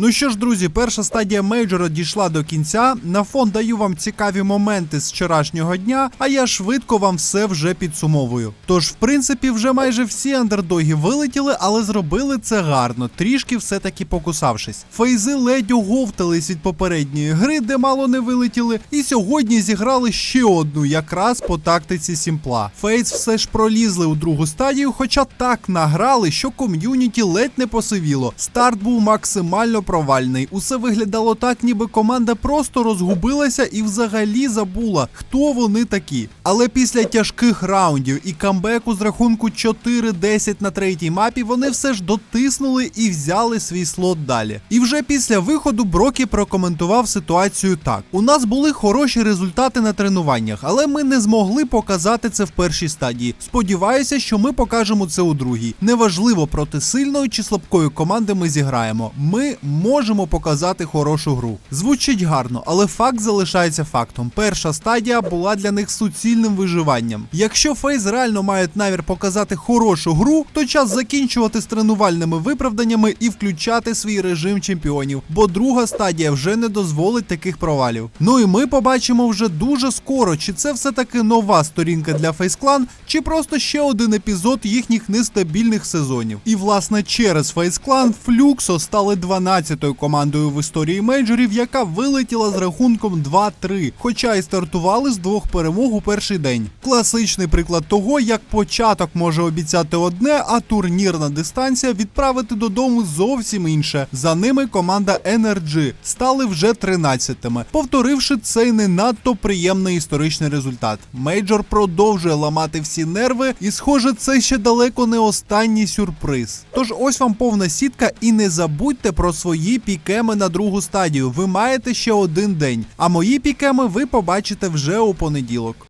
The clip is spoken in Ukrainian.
Ну що ж, друзі, перша стадія мейджора дійшла до кінця. На фон даю вам цікаві моменти з вчорашнього дня, а я швидко вам все вже підсумовую. Тож, в принципі, вже майже всі андердоги вилетіли, але зробили це гарно, трішки все-таки покусавшись. Фейзи ледь оговтались від попередньої гри, де мало не вилетіли, і сьогодні зіграли ще одну, якраз по тактиці Сімпла. Фейз все ж пролізли у другу стадію, хоча так награли, що ком'юніті ледь не посивіло. Старт був максимально провальний. Усе виглядало так, ніби команда просто розгубилася і взагалі забула, хто вони такі. Але після тяжких раундів і камбеку з рахунку 4-10 на третій мапі вони все ж дотиснули і взяли свій слот далі. І вже після виходу Брокі прокоментував ситуацію так: у нас були хороші результати на тренуваннях, але ми не змогли показати це в першій стадії. Сподіваюся, що ми покажемо це у другій. Неважливо проти сильної чи слабкої команди ми зіграємо. Ми можемо показати хорошу гру. Звучить гарно, але факт залишається фактом. Перша стадія була для них суцільним виживанням. Якщо Фейз реально мають намір показати хорошу гру, то час закінчувати з тренувальними виправданнями і включати свій режим чемпіонів, бо друга стадія вже не дозволить таких провалів. Ну і ми побачимо вже дуже скоро, чи це все таки нова сторінка для Фейс Clan, чи просто ще один епізод їхніх нестабільних сезонів. І власне через Фейс Clan Флюксо стали 12-ю командою в історії мейджорів, яка вилетіла з рахунком 2-3, хоча й стартували з двох перемог у перший день. Класичний приклад того, як початок може обіцяти одне, а турнірна дистанція відправити додому зовсім інше. За ними команда NRG стали вже 13-ми, повторивши цей не надто приємний історичний результат. Мейджор продовжує ламати всі нерви, і, схоже, це ще далеко не останній сюрприз. Тож ось вам повна сітка, і не забудьте про свої пікеми на другу стадію. Ви маєте ще один день, а мої пікеми ви побачите вже у понеділок.